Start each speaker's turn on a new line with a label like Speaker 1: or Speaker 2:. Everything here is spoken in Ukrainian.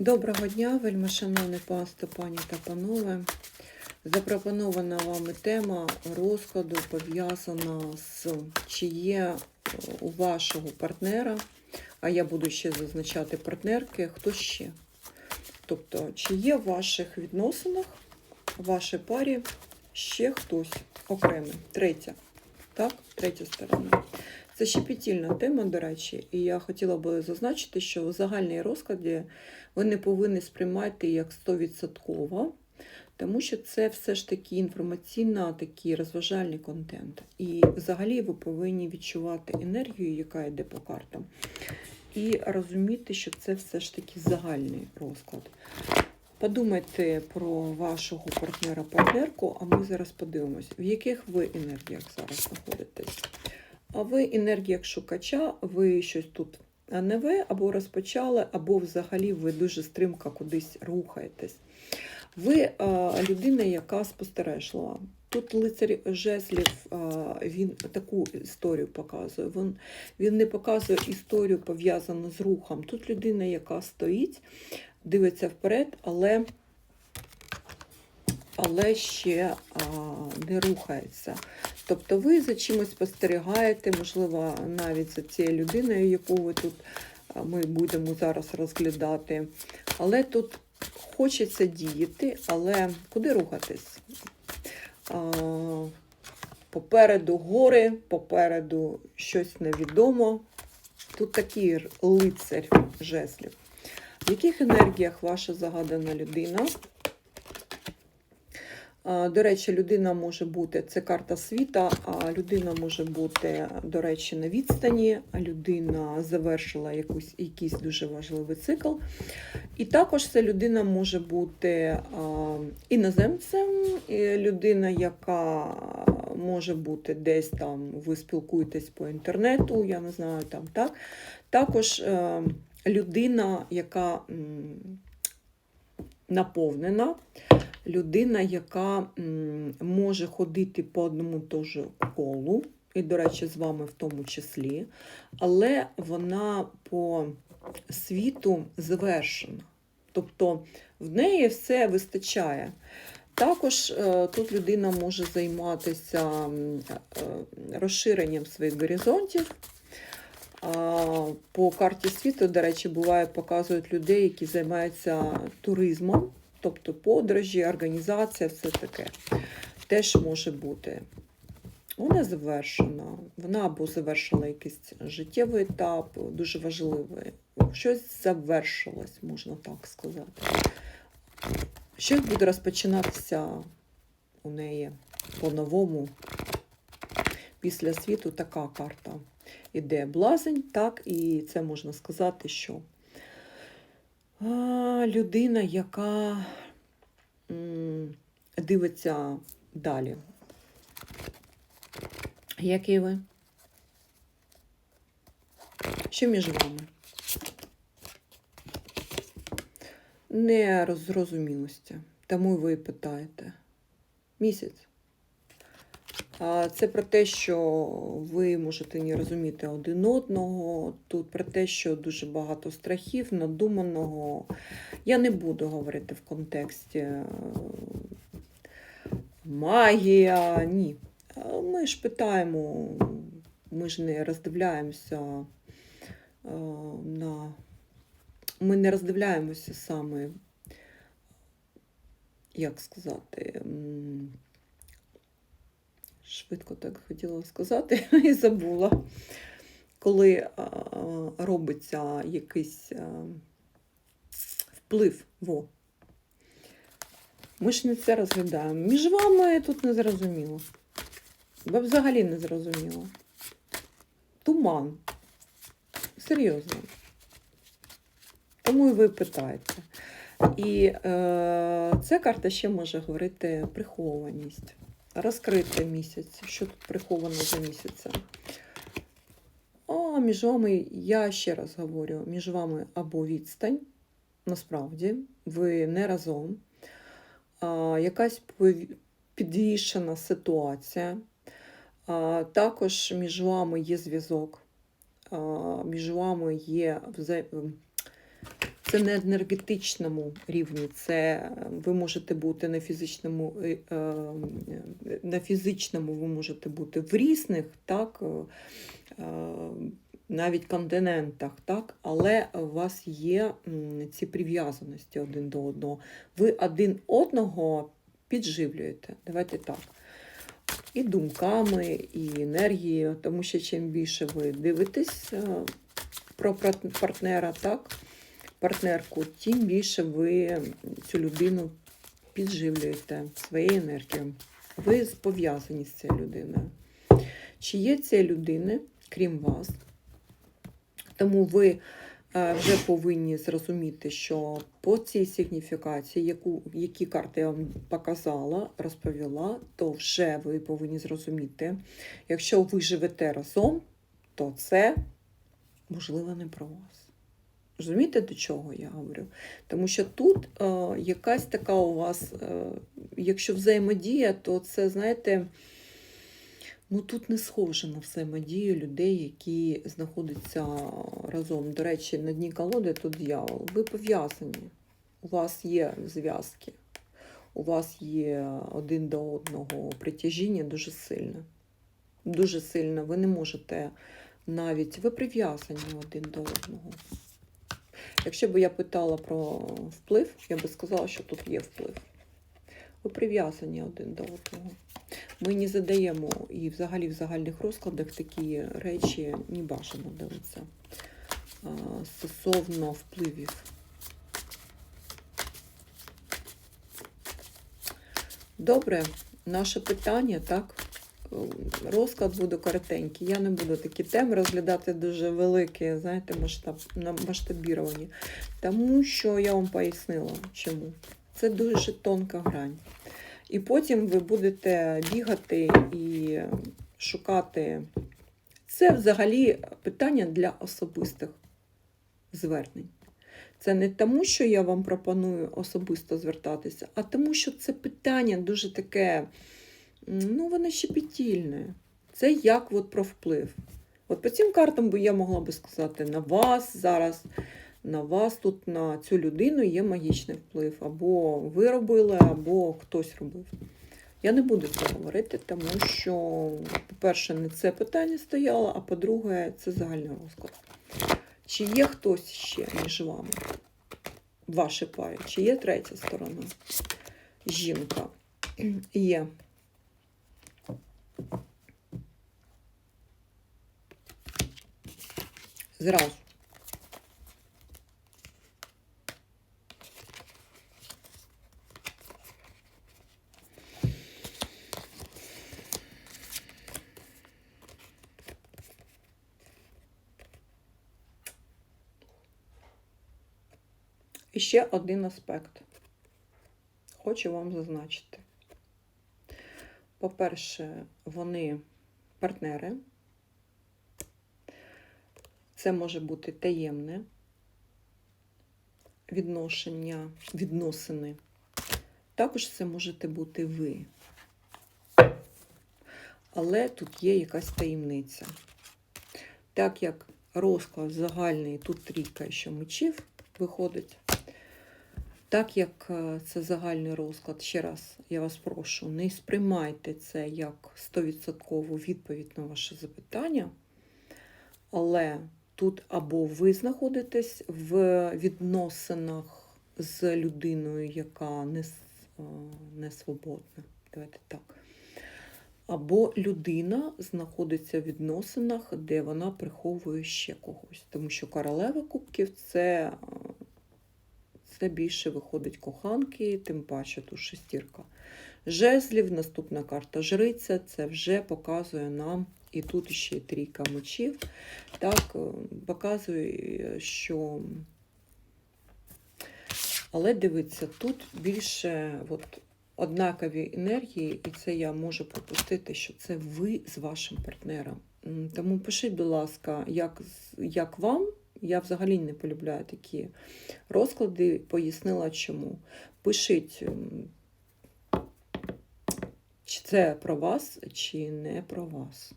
Speaker 1: Доброго дня, вельмишановне панство, пані та панове. Запропонована вами тема розкладу пов'язана з чи є е, у вашого партнера, а я буду ще зазначати партнерки, хто ще. Тобто, чи є в ваших відносинах, в вашій парі ще хтось окремий, третя. Так, третя сторона. Це щепетільна тема, до речі, і я хотіла би зазначити, що в загальній розкладі ви не повинні сприймати як 100%, тому що це все ж таки інформаційно такий розважальний контент. І взагалі ви повинні відчувати енергію, яка йде по картам, і розуміти, що це все ж таки загальний розклад. Подумайте про вашого партнера-партнерку, а ми зараз подивимось, в яких ви енергіях зараз знаходитесь. А ви енергіях шукача, ви щось тут нове або розпочали, або взагалі ви дуже стрімко кудись рухаєтесь. Ви людина, яка спостережлива. Тут лицар жезлів, він таку історію показує. Він, він не показує історію пов'язану з рухом. Тут людина, яка стоїть, дивиться вперед, але, але ще а, не рухається. Тобто ви за чимось спостерігаєте, можливо, навіть за цією людиною, яку ви тут ми будемо зараз розглядати. Але тут хочеться діяти, але куди рухатись? Попереду гори, попереду щось невідомо. Тут такий лицар жеслів. В яких енергіях ваша загадана людина? До речі, людина може бути, це карта світа, а людина може бути, до речі, на відстані, а людина завершила якусь, якийсь дуже важливий цикл. І також ця людина може бути іноземцем, людина, яка може бути десь там, ви спілкуєтесь по інтернету, я не знаю, там так. Також е, людина, яка наповнена, людина, яка може ходити по одному теж колу, і, до речі, з вами в тому числі, але вона по світу завершена. Тобто в неї все вистачає. Також е, тут людина може займатися е, розширенням своїх горизонтів. По карті світу, до речі, буває, показують людей, які займаються туризмом, тобто подорожі, організація, все таке. Теж може бути. Вона завершена. Вона або завершила якийсь життєвий етап, дуже важливий. Щось завершилось, можна так сказати. Щось буде розпочинатися у неї по-новому. Після світу така карта іде блазень, так, і це можна сказати, що людина, яка дивиться далі. Які ви? Що між вами? Нерозрозумілості. Тому ви питаєте. Місяць. Це про те, що ви можете не розуміти один одного. Тут про те, що дуже багато страхів, надуманого. Я не буду говорити в контексті е, магія. Ні. Ми ж питаємо, ми ж не роздивляємося е, на. Ми не роздивляємося саме, як сказати, швидко так хотіла сказати і забула, коли а, робиться якийсь а, вплив. Во. Ми ж не це розглядаємо. Між вами тут не зрозуміло. Взагалі не зрозуміло. Туман. Серйозно. Тому і ви питаєте. І е, ця карта ще може говорити прихованість. Розкрити місяць. Що тут приховано за місяцем? А між вами, я ще раз говорю, між вами або відстань, насправді, ви не разом. А, якась підвішена ситуація. А, також між вами є зв'язок. Між вами є вза... Це не енергетичному рівні, це е, ви можете бути на фізичному, е, е, на фізичному ви можете бути в різних, так, навіть континентах, так, але у вас є ці прив'язаності один до одного. Ви один одного підживлюєте. Давайте так. І думками, і енергією, тому що чим більше ви дивитесь про партнера, так, партнерку, тим більше ви цю людину підживлюєте своєю енергією. Ви пов'язані з цією людиною. Чи є цієї людини, крім вас? Тому ви е, вже повинні зрозуміти, що по цій сигніфікації, яку, які карти я вам показала, розповіла, то вже ви повинні зрозуміти, якщо ви живете разом, то це можливо не про вас. Розумієте, до чого я говорю? Тому що тут е, якась така у вас, е, якщо взаємодія, то це, знаєте, ну тут не схоже на взаємодію людей, які знаходяться разом. До речі, на дні колоди тут дьявол. Ви пов'язані. У вас є зв'язки, у вас є один до одного притяжіння дуже сильне. Дуже сильно. Ви не можете навіть, ви прив'язані один до одного. Якщо б я питала про вплив, я би сказала, що тут є вплив. Ви прив'язані один до одного. Ми не задаємо і взагалі в загальних розкладах такі речі не бажано дивитися стосовно впливів. Добре, наше питання, так? Розклад буде коротенький. Я не буду такі теми розглядати дуже великі, знаєте, масштаб, масштабіровані. Тому що я вам пояснила, чому. Це дуже тонка грань. І потім ви будете бігати і шукати. Це взагалі питання для особистих звернень. Це не тому, що я вам пропоную особисто звертатися, а тому, що це питання дуже таке, ну, воно щепетільне. Це як от про вплив. От по цим картам би я могла би сказати, на вас зараз, на вас тут, на цю людину є магічний вплив. Або ви робили, або хтось робив. Я не буду це говорити, тому що, по-перше, не це питання стояло, а по-друге, це загальний розклад. Чи є хтось ще між вами? в вашій парі? Чи є третя сторона? Жінка. Є. Зразу. І ще один аспект. Хочу вам зазначити. По-перше, вони партнери. Це може бути таємне відношення, відносини. Також це можете бути ви. Але тут є якась таємниця. Так як розклад загальний, тут трійка що мечів виходить. Так як е, це загальний розклад, ще раз я вас прошу, не сприймайте це як 100% відповідь на ваше запитання, але тут або ви знаходитесь в відносинах з людиною, яка не, е, не свободна. Давайте так. Або людина знаходиться в відносинах, де вона приховує ще когось. Тому що королева кубків це, е, це більше виходить коханки, тим паче тут шестірка. Жезлів, наступна карта жриця, це вже показує нам, і тут ще трійка мечів. Так, е, показує, що. Але дивіться, тут більше от, однакові енергії, і це я можу пропустити, що це ви з вашим партнером. Тому пишіть, будь ласка, як, як вам. Я взагалі не полюбляю такі розклади, пояснила чому. Пишіть, чи це про вас, чи не про вас.